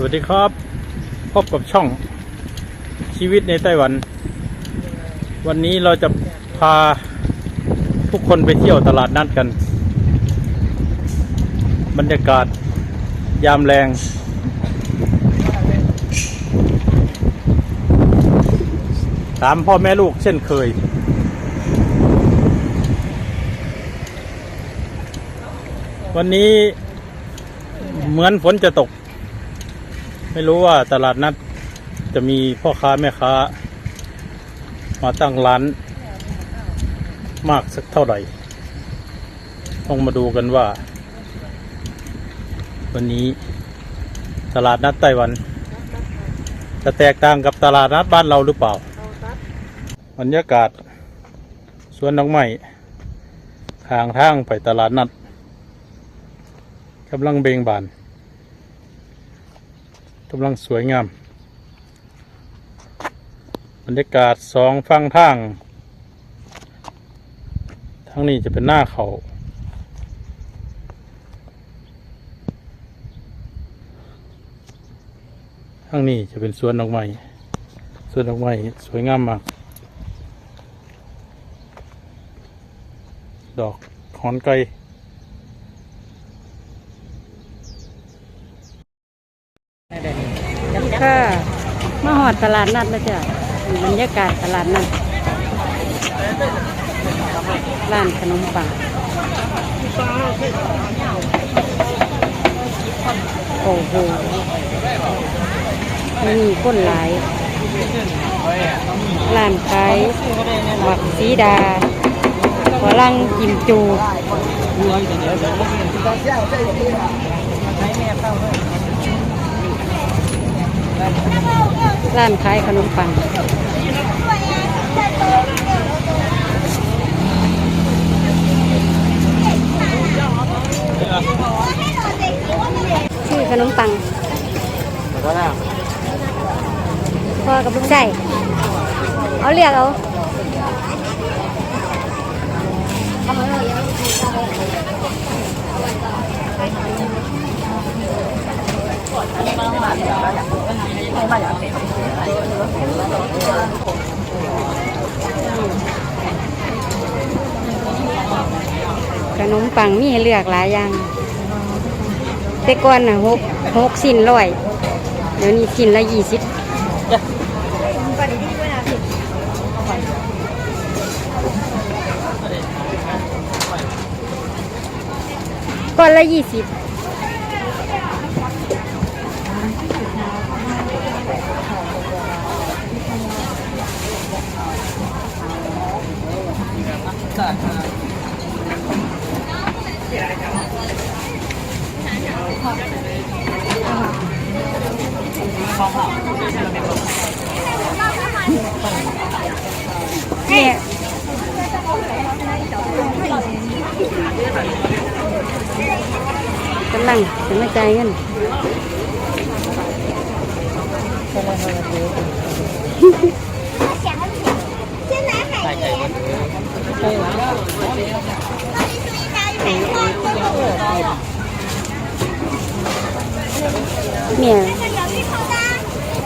สวัสดีครับ พบกับช่องชีวิตในไต้หวัน วันนี้เราจะพาทุกคนไปเที่ยวตลาดนัดกัน บรรยากาศยามแรงถามพ่อแม่ลูกเช่นเคย วันนี้เหมือนฝนจะตก ไม่รู้ว่าตลาดนัดจะมีพ่อค้าแม่ค้า มาตั้งร้าน มากสักเท่าไหร่ต้องมาดูกันว่า วันนี้ตลาดนัดไต้หวัน จะแตกต่างกับตลาดนัดบ้านเราหรือเปล่าบรรยากาศสวนดอกไม้ทางทางไปตลาดนัดกำลังเบ่งบาน กำลังสวยงาม บรรยากาศสองฝั่งทาง ทั้งนี้จะเป็นหน้าเขาทั้งนี้จะเป็นสวนดอกไม้สวนดอกไม้สวยงามมาก ดอกขอนไก่ ค่ะมาหอดตลาดนัดแล้วจ้ะบรรยากาศตลาดนัดร้านขนมปังโอ้โหมีคนหลายร้านขายหมักสีดาฝรั่งกิมจู ร้านขายขนมปังชื่อขนมปังพ่อกับลูกชายเอาเรียกเอา ขนมปังมีให้เลือกหลายอย่างแต่ก่อนน่ะหกหกสิ้นร้อยเดี๋ยวนี้สิ้นละยี่สิบก้อนละยี่สิบ เนี่ยกำลังจ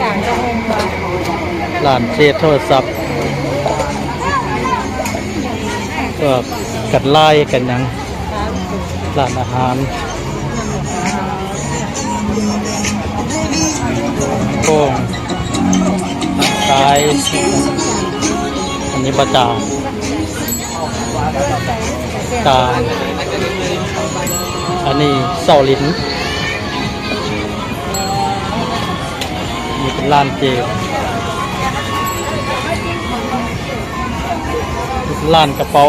กลางจะงงว่าร้านเชษโทรศัพท์ก็กัดไล่กันยังร้านอาหารโป่ง ขายอันนี้ประจาจาอันนี้เสาลินนี่เป็นร้านเจเร้านกระเป๋า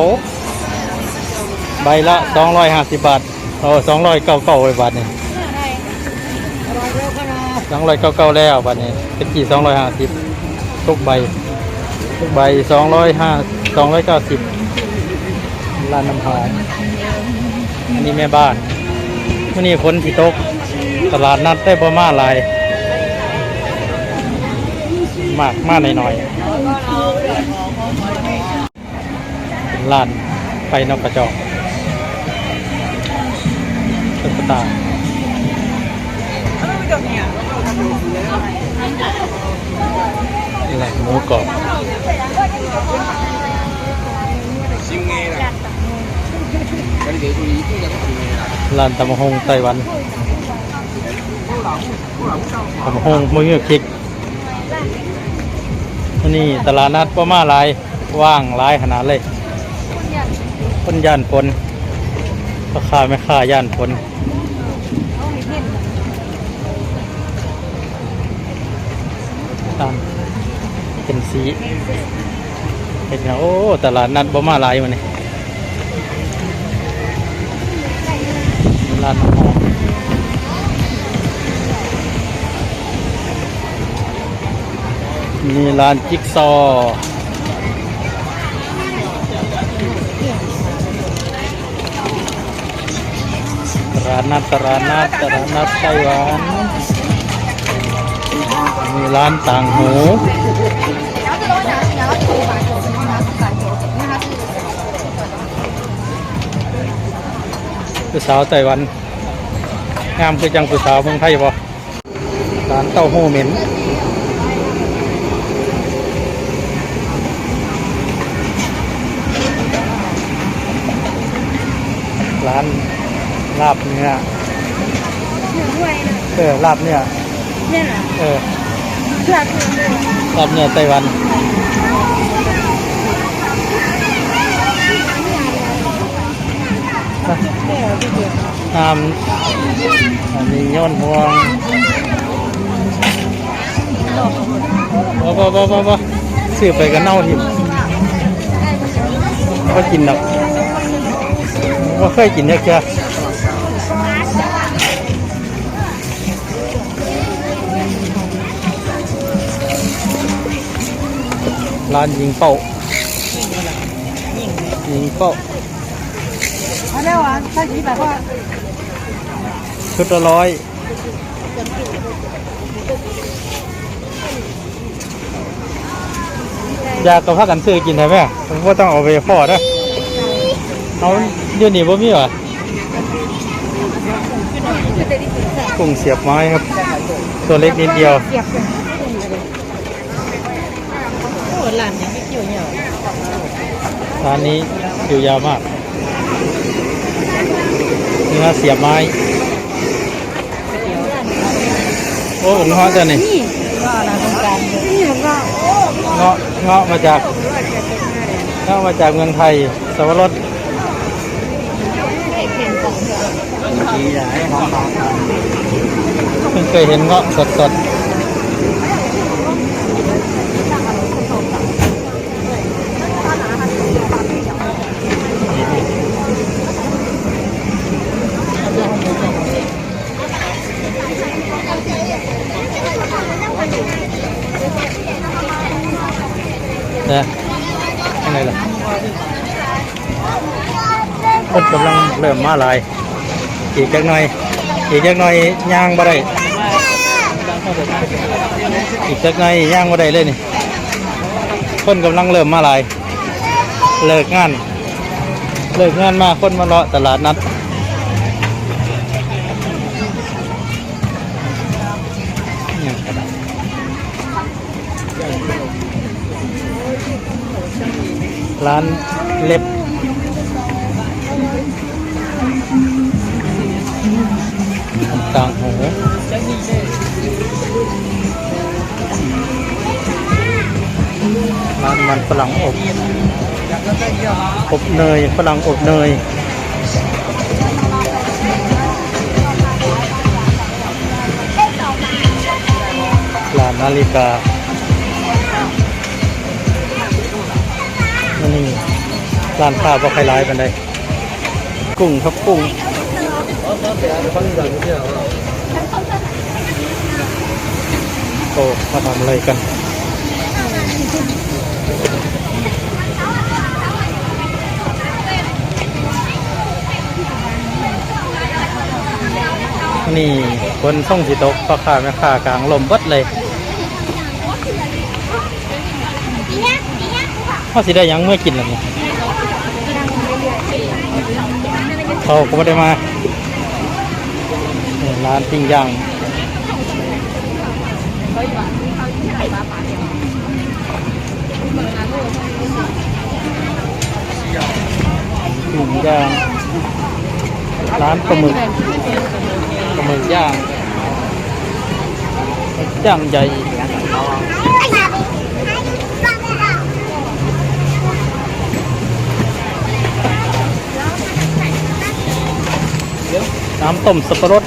ใบละสองร้อยห้าสิบบาทเอาสองร้อยเก้าเก้าบาทนี่สองร้อยเก้าเก้าแล้วบาทนี้เป็นกี่สองร้อยห้าสิบ ทุกใบ ทุกใบสองร้อยห้าสองร้อยเก้าสิบร้านน้ำหอมอันนี้แม่บ้านวันนี้ฝนที่ตก ตลาดนัดได้ประมาณหลาย มากมากหน่อยๆร้านไฟนกกระจอกตุ๊กตา ร้านหมูกรอบร้านตำมะฮงไต้หวันตำมะฮงมือคิกนี่ตลาดนัดประมาลายว่างลายขนาดเลยคนย่านฝนราคาไม่ค่าย่านฝนตาม สีเห็นไหมโอ้ ตลาดนัดประมาหลายมันนี่ร้านหอมมีร้านจิ๊กซอว์ตลาดนัดตลาดนัดตลาดนัดไต้หวันมีร้านต่างหู ผู้สาวไต้หวัน งามคือจังผู้สาวเมืองไทยบ่ร้านเต้าหู้เหม็นร้านลาบเนื้อด้วยนะเออลาบเนื้อเนี่ยเหรอเออหลักเลยลาบเนื้อไต้หวัน น้ำอันนี้ย้อนห่วงบ่บ่บ่บ่บ่ซื้อไปกันเน่าทิมก็กินหรอกว่าเคยกินเนี่ยแค่ร้านยิงเป้ายิงเป้า อะไรวะถ้าคิดแบบว่าชุดละร้อยยาตัวพักกันซื้อกินได้ไหมผมว่าต้องเอาไปฟอดนะเอาเดี๋ยวนี้บ่มีวะกุ้งเสียบไม้ครับ ตัวเล็กนิดเดียวร้านยังม่เกี่ยวเนี่ยร้านนี้อยู่ยาวมาก เนื้อเสียบไม้ โอ้ผมเงาะเจ้านี่นี่ว่าหลานตรงกลางเลยนี่มันก็เงาะเงาะมาจากเงาะมาจากเมืองไทยสวรสดีหลายหอมเพิ่งเคยเห็นเงาะสดๆนะยังไงล่ะ คนกำลังเริ่มมาหลาย อีกจักหน่อย อีกจักหน่อยย่างบ่ได้อีกจักหน่อยย่างบ่ได้เลยนี่คนกำลังเริ่มมาหลาย เลิกงาน เลิกงานมาคนมาเลาะตลาดนัดร้านเล็บ ต่างหูร้านมันฝรั่งอบอบเนยฝรั่งอบเนยร้านนาฬิกานี่ร้านค้าบ่ใครร้ายกันได้กุ้งครับกุ้ง โอ้มาทำอะไรกันนี่คนส่งสิตกพ่อค้าแม่ค้ากลางลมบดเลยพ่อสิได้ยังเมื่อกินแล้วนี่เขาก็ไม่ได้มา ร้านปิ้งย่างปิ้งย่างร้านปลาหมึกปลาหมึกย่างย่างใหญ่น้ำต้มสับปะรด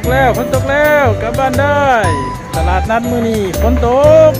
ตกแล้วฝนตกแล้วกลับบ้านได้ ตลาดนัดมือนี้ฝนตก